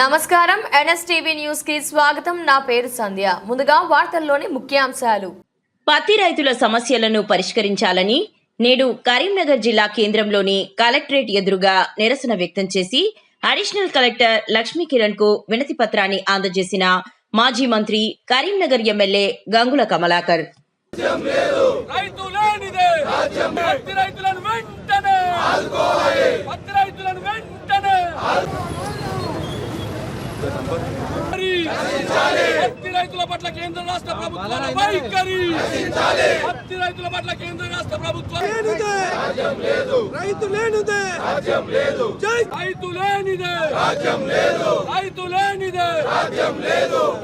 నమస్కారం. ఎన్ఎస్టీవీ న్యూస్కి స్వాగతం. నా పేరు సంధ్య. ముందుగా వార్తల్లోని ముఖ్యాంశాలు. పత్తి రైతుల సమస్యలను పరిష్కరించాలని నేడు కరీంనగర్ జిల్లా కేంద్రంలోని కలెక్టరేట్ ఎదురుగా నిరసన వ్యక్తం చేసి అడిషనల్ కలెక్టర్ లక్ష్మీ కిరణ్కు వినతి పత్రాన్ని అందజేసిన మాజీ మంత్రి కరీంనగర్ ఎమ్మెల్యే గంగుల కమలాకర్. రైతు లేనిదే పత్తి రైతులను వెంటనే పత్తి రైతుల పట్ల కేంద్ర రాష్ట్ర ప్రభుత్వాల వైఖరి. పత్తి రైతుల పట్ల కేంద్ర రాష్ట్ర ప్రభుత్వం రైతు లేనిదే. రైతు లేనిదే. రైతు లేనిదే.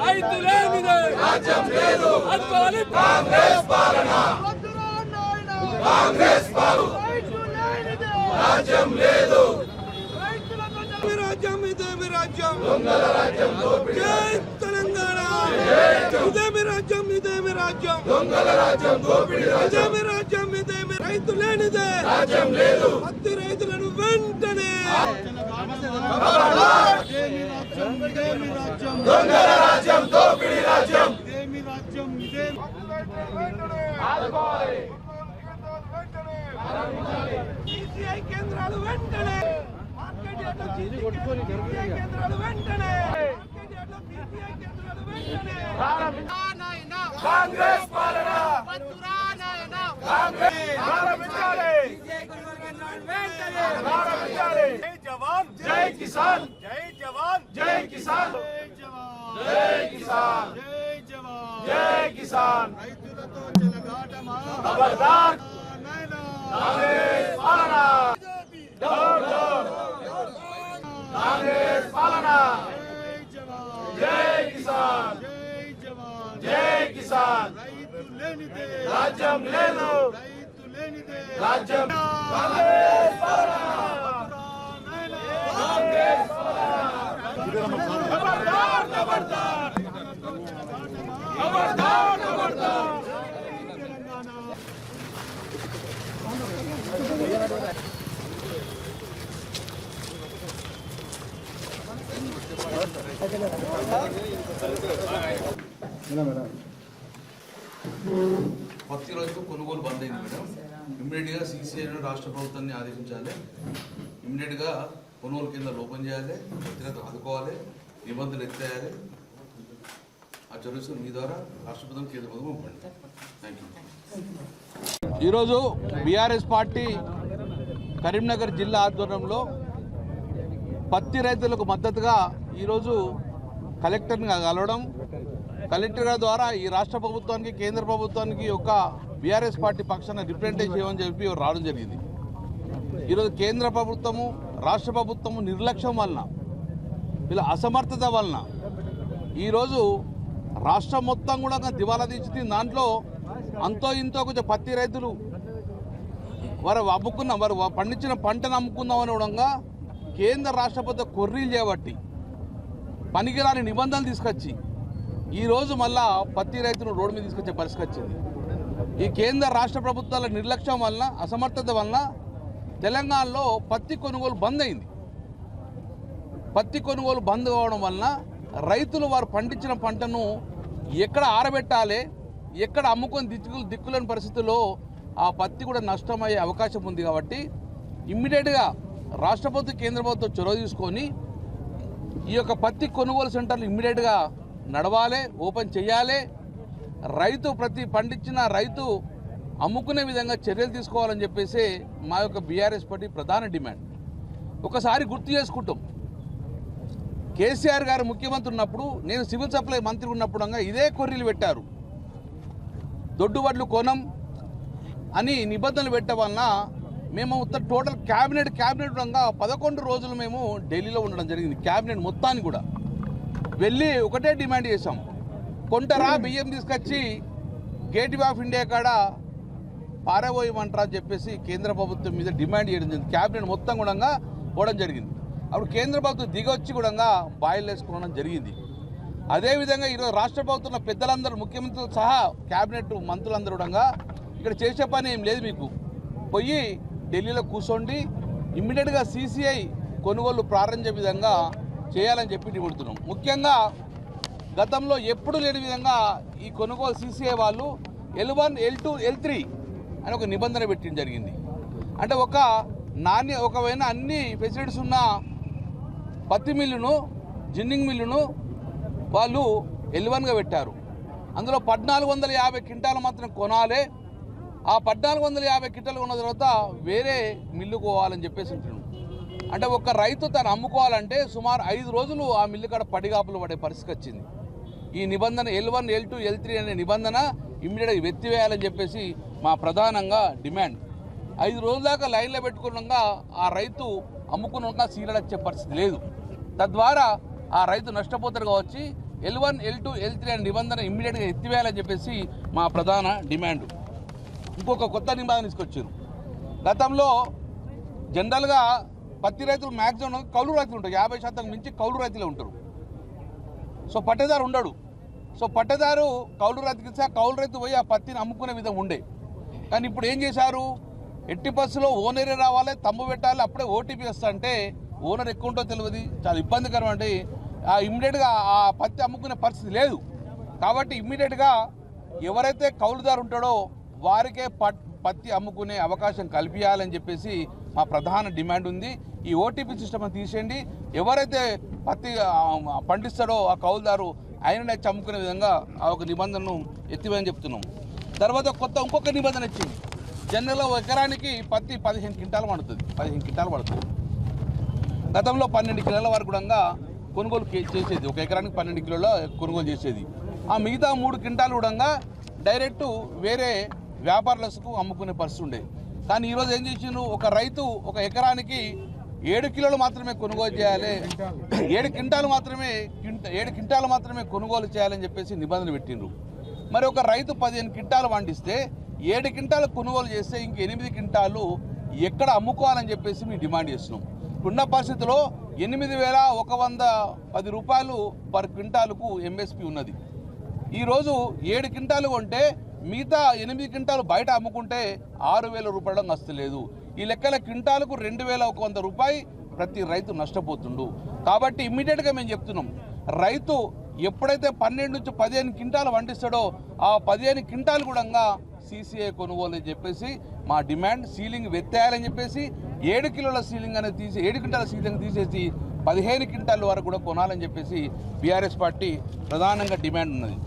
రైతు లేనిదే. అందుకోవాలి కాంగ్రెస్ పాలన. మీ రాజ్యం ఇదే మీ రాజ్యం జై తెలంగాణ ఇదే రాజ్యం ఇదే రాజ్యం ఇదే రాజ్యం ఇదే రైతు లేనిదే పత్తి రైతులను వెంటనే కేంద్రాలు వెంటనే కాంగ్రెస్ పాలన ప్రారంభించాలి ప్రారంభించాలి జై జవాన్ జై కిసాన్ జై జవాన్ జై కిసాన్ జై కిసాన్ జై కిసాన్ ఖబర్దార్ కాంగ్రెస్ పాలన డౌన్ డౌన్ కాంగ్రెస్ పాలన జై కిసాన్ జై కిసాన్ రాజ్యం లేదు రాజ్యం కాంగ్రెస్ పాలన కాంగ్రెస్ పాలన ఖబర్దార్ ఖబర్దార్ ఖబర్దార్ ఖబర్దార్ పత్తి రైతు కొనుగోలు బంద్ అయింది మేడం. ఇమ్మీడియట్గా సీసీఐను రాష్ట్ర ప్రభుత్వాన్ని ఆదేశించాలి. ఇమ్మీడియట్గా కొనుగోలు కేంద్రాలు ఓపెన్ చేయాలి. పత్తి ఆదుకోవాలి. నిబంధనలు ఎత్తేయాలి. ఆ చర్యలు మీ ద్వారా రాష్ట్ర ప్రభుత్వం కేంద్ర ప్రభుత్వం పంపండి. థ్యాంక్ యూ ఈరోజు బీఆర్ఎస్ పార్టీ కరీంనగర్ జిల్లా ఆధ్వర్యంలో పత్తి రైతులకు మద్దతుగా ఈరోజు కలెక్టర్ని కలవడం కలెక్టర్ ద్వారా ఈ రాష్ట్ర ప్రభుత్వానికి కేంద్ర ప్రభుత్వానికి ఒక బీఆర్ఎస్ పార్టీ పక్షాన రిప్రజెంటేషన్ చేయమని చెప్పి రావడం జరిగింది. ఈరోజు కేంద్ర ప్రభుత్వము రాష్ట్ర ప్రభుత్వము నిర్లక్ష్యం వలన వీళ్ళ అసమర్థత వలన ఈరోజు రాష్ట్రం మొత్తం కూడా దివాలా తీసింది దాంట్లో అంతో ఇంతో కొంచెం పత్తి రైతులు వారు అమ్ముకున్న వారు పండించిన పంటను అమ్ముకుందామని కూడా కేంద్ర రాష్ట్ర ప్రభుత్వం కొర్రీలు చేపట్టి పనికిరాని నిబంధనలు తీసుకొచ్చి ఈరోజు మళ్ళా పత్తి రైతులు రోడ్డు మీద తీసుకొచ్చే పరిస్థితి వచ్చింది. ఈ కేంద్ర రాష్ట్ర ప్రభుత్వాల నిర్లక్ష్యం వలన అసమర్థత వలన తెలంగాణలో పత్తి కొనుగోలు బంద్ అయింది. పత్తి కొనుగోలు బంద్ కావడం వలన రైతులు వారు పండించిన పంటను ఎక్కడ ఆరబెట్టాలి ఎక్కడ అమ్ముకొని దిక్కులు దిక్కులేని పరిస్థితుల్లో ఆ పత్తి కూడా నష్టమయ్యే అవకాశం ఉంది కాబట్టి ఇమ్మీడియట్గా రాష్ట్ర ప్రభుత్వం కేంద్ర ప్రభుత్వం చొరవ తీసుకొని ఈ యొక్క పత్తి కొనుగోలు సెంటర్లు ఇమ్మీడియట్గా నడవాలి ఓపెన్ చేయాలి. రైతు ప్రతి పండించిన రైతు అమ్ముకునే విధంగా చర్యలు తీసుకోవాలని చెప్పేసి మా యొక్క బీఆర్ఎస్ పార్టీ ప్రధాన డిమాండ్. ఒకసారి గుర్తు చేసుకుంటాం. కేసీఆర్ గారు ముఖ్యమంత్రి ఉన్నప్పుడు నేను సివిల్ సప్లై మంత్రి ఉన్నప్పుడు ఇదే కొర్రీలు పెట్టారు. దొడ్డు వడ్లు కొనం అని నిబంధనలు పెట్టడం వలన మేము ఉత్త టోటల్ క్యాబినెట్ క్యాబినెట్ ఉండగా పదకొండు రోజులు మేము ఢిల్లీలో ఉండడం జరిగింది క్యాబినెట్ మొత్తాన్ని కూడా. వెళ్ళి ఒకటే డిమాండ్ చేసాం కొంటరా బియ్యం తీసుకొచ్చి గేట్వే ఆఫ్ ఇండియా కాడ పారబోయమంటారా అని చెప్పేసి కేంద్ర ప్రభుత్వం మీద డిమాండ్ చేయడం జరిగింది. క్యాబినెట్ మొత్తం కూడా పోవడం జరిగింది. అప్పుడు కేంద్ర ప్రభుత్వం దిగొచ్చి కూడా బాయిల్ వేసుకోవడం జరిగింది. అదేవిధంగా ఈరోజు రాష్ట్ర ప్రభుత్వంలో పెద్దలందరూ ముఖ్యమంత్రులు సహా క్యాబినెట్ మంత్రులందరూ కూడా ఇక్కడ చేసే పని ఏం లేదు మీకు. పోయి ఢిల్లీలో కూర్చోండి ఇమ్మీడియట్గా సీసీఐ కొనుగోలు ప్రారంభించే విధంగా చేయాలని చెప్పి నిబడుతున్నాం ముఖ్యంగా గతంలో ఎప్పుడు లేని విధంగా ఈ కొనుగోలు సీసీఐ వాళ్ళు L one L two L three అని ఒక నిబంధన పెట్టడం జరిగింది. అంటే ఒక నాణ్య ఒకవేళ అన్ని ఫెసిలిటీస్ ఉన్న పత్తి మిల్లును జిన్నింగ్ మిల్లును వాళ్ళు ఎల్ వన్గా పెట్టారు. అందులో పద్నాలుగు వందల యాభై క్వింటాలు మాత్రం కొనాలి. ఆ పద్నాలుగు వందల యాభై కిటలు ఉన్న తర్వాత వేరే మిల్లు పోవాలని చెప్పేసి ఉంటున్నాడు అంటే ఒక రైతు తను అమ్ముకోవాలంటే సుమారు ఐదు రోజులు ఆ మిల్లు కాడ పడిగాపులు పడే పరిస్థితి వచ్చింది. ఈ నిబంధన L one L two L three అనే నిబంధన ఇమ్మీడియట్గా ఎత్తివేయాలని చెప్పేసి మా ప్రధానంగా డిమాండ్. ఐదు రోజుల దాకా లైన్లో పెట్టుకున్నాక ఆ రైతు అమ్ముకున్నాక సీలడచ్చే పరిస్థితి లేదు. తద్వారా ఆ రైతు నష్టపోతారు కావచ్చి. L one L two L three అనే నిబంధన ఇమ్మీడియట్గా ఎత్తివేయాలని చెప్పేసి మా ప్రధాన డిమాండ్. ఇంకొక కొత్త నిబంధన తీసుకొచ్చారు. గతంలో జనరల్గా పత్తి రైతులు మ్యాక్సిమం కౌలు రైతులు ఉంటారు. యాభై శాతం మించి కౌలు రైతులే ఉంటారు. సో పట్టేదారు ఉండడు. సో పట్టేదారు కౌలు రైతుకి ఇస్తే కౌలు రైతు పోయి ఆ పత్తిని అమ్ముకునే విధం ఉండే. కానీ ఇప్పుడు ఏం చేశారు? ఎట్టి బస్సులో ఓనరే రావాలి తమ్ము పెట్టాలి అప్పుడే ఓటీపీ వస్తా అంటే ఓనర్ ఎక్కువ ఉంటో తెలియదు. చాలా ఇబ్బందికరం అండి. ఆ ఇమ్మీడియట్గా ఆ పత్తి అమ్ముకునే పరిస్థితి లేదు. కాబట్టి ఇమ్మీడియట్గా ఎవరైతే కౌలుదారు ఉంటాడో వారికే పట్ పత్తి అమ్ముకునే అవకాశం కల్పించాలని చెప్పేసి మా ప్రధాన డిమాండ్ ఉంది. ఈ ఓటీపీ సిస్టమ్ తీసేయండి. ఎవరైతే పత్తి ఆ, పండిస్తాడో ఆ కౌలుదారు ఆయననే చమ్ముకునే విధంగా ఆ ఒక నిబంధనను ఎత్తివేయని చెప్తున్నాం. తర్వాత కొత్త ఇంకొక నిబంధన ఇచ్చింది జనరల్గా ఎకరానికి పత్తి పదిహేను క్వింటాలు పడుతుంది. పదిహేను క్వింటాలు పడుతుంది. గతంలో పన్నెండు కిలోల వరకు కూడా కొనుగోలు చేసేది. ఒక ఎకరానికి పన్నెండు కిలోల కొనుగోలు చేసేది. ఆ మిగతా మూడు క్వింటాలు కూడా డైరెక్ట్ వేరే వ్యాపారులకు అమ్ముకునే పరిస్థితి ఉండేది కానీ ఈరోజు ఏం చేసిండ్రు? ఒక రైతు ఒక ఎకరానికి ఏడు కిలోలు మాత్రమే కొనుగోలు చేయాలి. ఏడు క్వింటాలు మాత్రమే ఏడు క్వింటాలు మాత్రమే కొనుగోలు చేయాలని చెప్పేసి నిబంధన పెట్టిండ్రు. మరి ఒక రైతు పదిహేను క్వింటాలు పండిస్తే ఏడు క్వింటాలు కొనుగోలు చేస్తే ఇంక ఎనిమిది క్వింటాలు ఎక్కడ అమ్ముకోవాలని చెప్పేసి మేము డిమాండ్ చేస్తున్నాం. ఇప్పుడున్న పరిస్థితిలో ఎనిమిది వేల ఒక వంద పది రూపాయలు పర్ క్వింటాలుకు ఎంఎస్పి ఉన్నది. ఈరోజు ఏడు క్వింటాలు కొంటే మిగతా ఎనిమిది క్వింటాలు బయట అమ్ముకుంటే ఆరు వేల రూపాయలు వస్తలేదు ఈ లెక్కల క్వింటాలకు రెండు వేల ఒక వంద రూపాయి ప్రతి రైతు నష్టపోతుండు. కాబట్టి ఇమ్మీడియట్గా మేము చెప్తున్నాం. రైతు ఎప్పుడైతే పన్నెండు నుంచి పదిహేను క్వింటాలు వండిస్తాడో ఆ పదిహేను క్వింటాలు కూడా సీసీఐ కొనుగోలు అని చెప్పేసి మా డిమాండ్ సీలింగ్ వెత్తేయాలని చెప్పేసి ఏడు కిలోల సీలింగ్ అనేది తీసి ఏడు క్వింటాల సీలింగ్ తీసేసి పదిహేను క్వింటాల వరకు కూడా కొనాలని చెప్పేసి బీఆర్ఎస్ పార్టీ ప్రధానంగా డిమాండ్ ఉన్నది.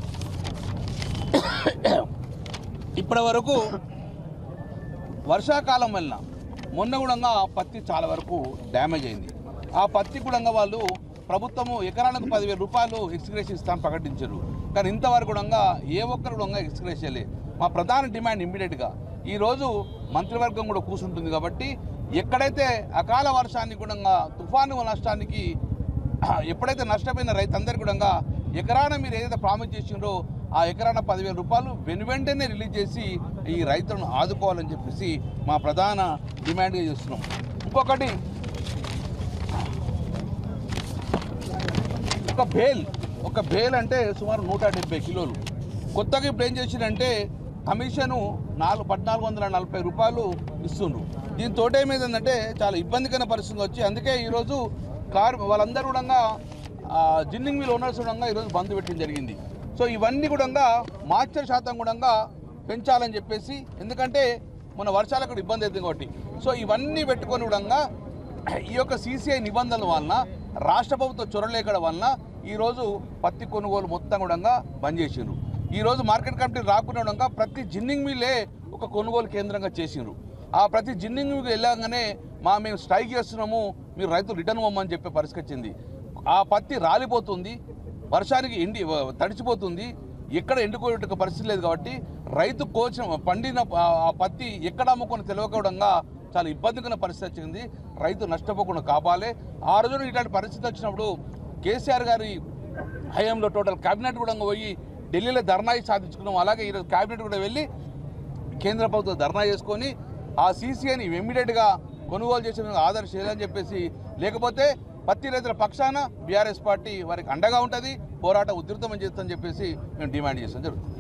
ఇప్పటి వరకు వర్షాకాలం వలన మొన్న కూడా పత్తి చాలా వరకు డ్యామేజ్ అయింది. ఆ పత్తి కూడా వాళ్ళు ప్రభుత్వము ఎకరానికి పదివేల రూపాయలు ఎక్స్గ్రేషన్ ఇస్తామని ప్రకటించారు. కానీ ఇంతవరకు కూడా ఏ ఒక్కరు కూడా ఎక్స్గ్రేషన్ చేయలేదు. మా ప్రధాన డిమాండ్ ఇమ్మీడియట్గా ఈరోజు మంత్రివర్గం కూడా కూర్చుంటుంది కాబట్టి ఎక్కడైతే అకాల వర్షాన్ని కూడా తుఫాను నష్టానికి ఎప్పుడైతే నష్టపోయిన రైతందరికీ కూడా ఎకరాన మీరు ఏదైతే ప్రామిస్ చేసిండ్రో ఆ ఎకరాన పదివేల రూపాయలు వెను వెంటనే రిలీజ్ చేసి ఈ రైతులను ఆదుకోవాలని చెప్పేసి మా ప్రధాన డిమాండ్గా చేస్తున్నాం. ఇంకొకటి ఒక బేల్ ఒక బేల్ అంటే సుమారు నూట డెబ్బై కిలోలు. కొత్తగా ఇప్పుడు ఏం చేసిందంటే కమిషను నాలుగు పద్నాలుగు వందల నలభై రూపాయలు ఇస్తుండ్రు. దీంతో ఏమైందంటే చాలా ఇబ్బందికరమైన పరిస్థితి వచ్చి అందుకే ఈరోజు కార్ వాళ్ళందరూ కూడా జిన్నింగ్ మిల్ ఓనర్స్ కూడా ఈరోజు బంద్ పెట్టడం జరిగింది. సో ఇవన్నీ కూడా మార్చర్ శాతం కూడా పెంచాలని చెప్పేసి ఎందుకంటే మన వర్షాలకు కూడా ఇబ్బంది అవుతుంది కాబట్టి. సో ఇవన్నీ పెట్టుకొని కూడా ఈ యొక్క సీసీఐ నిబంధనల వలన రాష్ట్ర ప్రభుత్వ చొరలేకడ వలన ఈరోజు పత్తి కొనుగోలు మొత్తం కూడా బంద్ చేసిండ్రు. ఈరోజు మార్కెట్ కమిటీ రాకుండా ప్రతి జిన్నింగ్ మిల్లే ఒక కొనుగోలు కేంద్రంగా చేసిండ్రు. ఆ ప్రతి జిన్నింగ్ మిల్కి వెళ్ళగానే మా మేము స్ట్రైక్ చేస్తున్నాము మీరు రైతులు రిటర్న్ ఇవ్వమని చెప్పే పరిస్థితి వచ్చింది. ఆ పత్తి రాలిపోతుంది వర్షానికి ఎండి తడిచిపోతుంది. ఎక్కడ ఎండుకోవడానికి పరిస్థితి లేదు కాబట్టి రైతు కోచిన పండిన ఆ- పత్తి ఎక్కడ అమ్ముకొని తెలియకుండా చాలా ఇబ్బందికర పరిస్థితి వచ్చింది. రైతు నష్టపోకుండా కాపాలి ఆ రోజున ఇట్లాంటి పరిస్థితి వచ్చినప్పుడు కేసీఆర్ గారి హయాంలో టోటల్ కేబినెట్ కూడా పోయి ఢిల్లీలో ధర్నాయి సాధించుకున్నాం. అలాగే ఈరోజు కేబినెట్ కూడా వెళ్ళి కేంద్ర ప్రభుత్వం ధర్నా చేసుకొని ఆ సీసీఐని ఇమ్మీడియట్గా కొనుగోలు చేసిన ఆదర్శ చేయాలని చెప్పేసి లేకపోతే పత్తి రైతుల పక్షాన బీఆర్ఎస్ పార్టీ వారికి అండగా ఉంటుంది పోరాటం ఉధృతం చేస్తుందని చెప్పేసి మేము డిమాండ్ చేస్తాం. జరుగుతుంది.